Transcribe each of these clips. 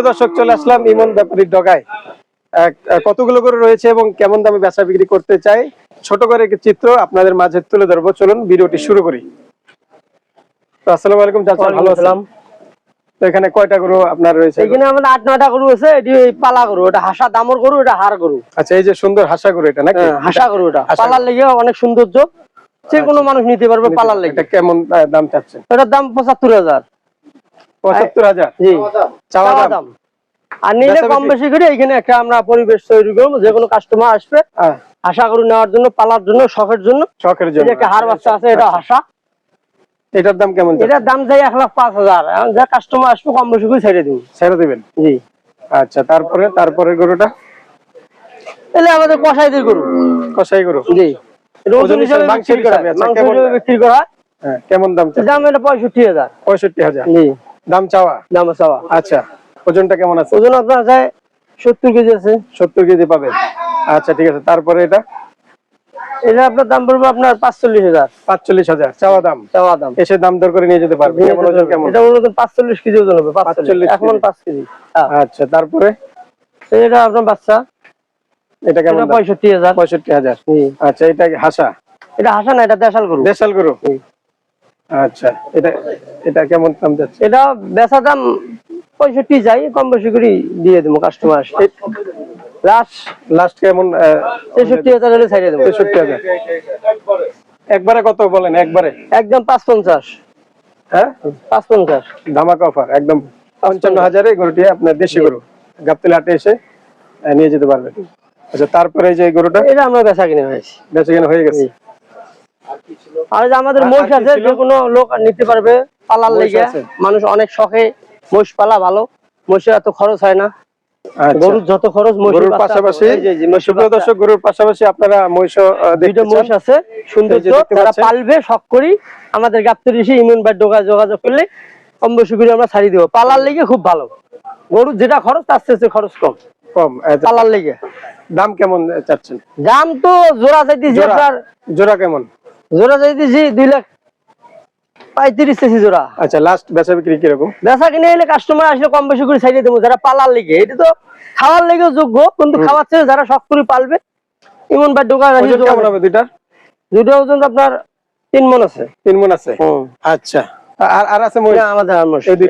সুপ্রিয় দর্শক চলে আসলাম ইমন ব্যাপারীর ডগায়। কতগুলো করে রয়েছে এবং কেমন দামে বেচা বিক্রি করতে চাই ছোট করে একটি চিত্র আপনাদের মাঝে তুলে ধরবো। চলুন ভিডিওটি শুরু করি। তো আসসালামু আলাইকুম চাচা ভালো আছেন? তো এখানে কয়টা গরু আপনার রয়েছে? এখানে আমাদের আট নয়টা গরু আছে এটি পালা গরু এটা হাসা দামর গরু এটা হাড় গরু। আচ্ছা এই যে সুন্দর হাসা গরু এটা নাকি? হ্যাঁ, হাসা গরু এটা। হাসা পালার লেগে অনেক সৌন্দর্য। যে কোনো মানুষ নিতে পারবে পালার লেগে। কেমন দাম চাচ্ছেন? এটার দাম পঁচাত্তর হাজার। পঁচাত্তর হাজার। জি। চাওয়া চাওয়া দাম। দাম আর নিলে কম বেশি করে এখানে একটা আমরা পরিবেশ তৈরি করব যে কোনো কাস্টমার আসবে। হাসা নেওয়ার জন্য পালার জন্য শখের জন্য। শখের জন্য। একটা হাড় বাচ্চা আছে এটা হাসা এটার দাম কেমন এটার দাম যাই এক লাখ পাঁচ হাজার। যা কাস্টমার আসবে কম বেশি করে ছেড়ে দিব। ছেড়ে দিবেন? জি। আচ্ছা তারপরে তারপরে গরুটা? তাহলে আমাদের কষাইদের গরু। কষাই গরু? জি। ওজন ওজন হিসাবে হিসাবে বিক্রি করা হয়। কেমন- বিক্রি করা কেমন দাম দাম এটা পঁয়ষট্টি হাজার। পঁয়ষট্টি হাজার। জি। দাম চাওয়া? দাম চাওয়া। আচ্ছা। ওজনটা কেমন আছে? ওজন আপনার আছে সত্তর কেজি আছে। সত্তর কেজি পাবেন। আচ্ছা ঠিক আছে। তারপরে এটা? এটা আপনার দাম পড়বে আপনার পাঁচচল্লিশ হাজার। পাঁচচল্লিশ হাজার। চাওয়া দাম? চাওয়া দাম। এসে দাম দর করে নিয়ে যেতে পারবে কেমন ওজন কেমন? এটা মূলত পাঁচচল্লিশ কেজি ওজন হবে পাঁচচল্লিশ। এখন পাঁচ কেজি। হ্যাঁ। আচ্ছা তারপরে? এটা আপনার বাচ্চা। এটা কেমন পঁয়ষট্টি হাজার। পঁয়ষট্টি হাজার। আচ্ছা এটা হাসা? এটা হাসা না এটা দেশাল গরু। দেশাল গরু? আচ্ছা এটা এটা কেমন দাম যাচ্ছে? এটা বেচা দাম পঁয়ষট্টি যাই কম বেশি করে দিয়ে দেবো কাস্টমার লাস্ট লাস্ট কেমন তেষট্টি হাজার হলে ছাড়িয়ে দেবো। তেষট্টি হাজার। একবারে কত বলেন একবারে? একদম পাঁচ পঞ্চাশ হ্যাঁ? পাঁচ পঞ্চাশ ধামাকা অফার একদম পঞ্চান্ন হাজারে গরুটি আপনার দেশি গরু। গাবতলি হাটে এসে নিয়ে যেতে পারবেন। আচ্ছা তারপরে যে গরুটা? এটা আমরা বেচা কিনে হয়েছি। বেঁচে কেন হয়ে গেছে। আর আমাদের মহিষ আছে যে কোনো লোক নিতে পারবে পালার লেগে। মানুষ অনেক শখে মহিষ পালা ভালো। মহিষের এত খরচ হয় না। আচ্ছা। গরুর যত খরচ গরুর পাশাপাশি এই যে- যে মহিষের সুপ্রিয় বাচ্চা। দর্শক গরুর পাশাপাশি আপনারা মহিষ দুইটা মহিষ আছে সুন্দর এই যে দেখতে যারা পাচ্ছেন। পালবে শখ করি। আমাদের গাপ্তর এসে ইমিউন বা ডোকা যোগাযোগ করলে কম বেশি করে আমরা ছাড়ি দেবো। পালার লেগে খুব ভালো। গরুর যেটা খরচ তার চেয়ে খরচ কম। কম। পালার লেগে। দাম কেমন চাচ্ছেন? দাম তো জোড়া চাইতেছি আপনার জোড়া কেমন? জোড়া দুই লাখ পঁয়ত্রিশ চেয়েছি জোড়া। আচ্ছা লাস্ট বেচা বিক্রি কীরকম? বেচা কিনে এলে কাস্টমার আসলে কম বেশি করে ছাড়িয়ে দেবো যারা পালার লেগে। এটা তো খাওয়ার লেগেও যোগ্য কিন্তু খাওয়াচ্ছে যারা শখ করে পালবে ইমন বা ডোকা ওজন কেমন হবে দুইটার? দুটো ওজন আপনার তিন মন আছে। তিন মন আছে? আচ্ছা। আর আর আছে আমাদের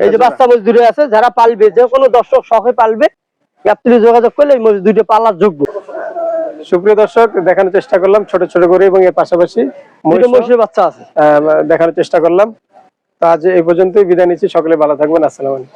এই যে বাচ্চা মহিষ দুটো আছে যারা পালবে যে কোনো দর্শক শখে পালবে যোগাযোগ করলে এই মহিষ দুটো পালার যোগ্য। সুপ্রিয় দর্শক দেখানোর চেষ্টা করলাম ছোট ছোট করে এবং এর পাশাপাশি বাচ্চা আছে। দেখানোর চেষ্টা করলাম। তো আজ এই পর্যন্তই। বিদায় নিচ্ছি। সকলে ভালো থাকবেন। আসসালাম আলাইকুম।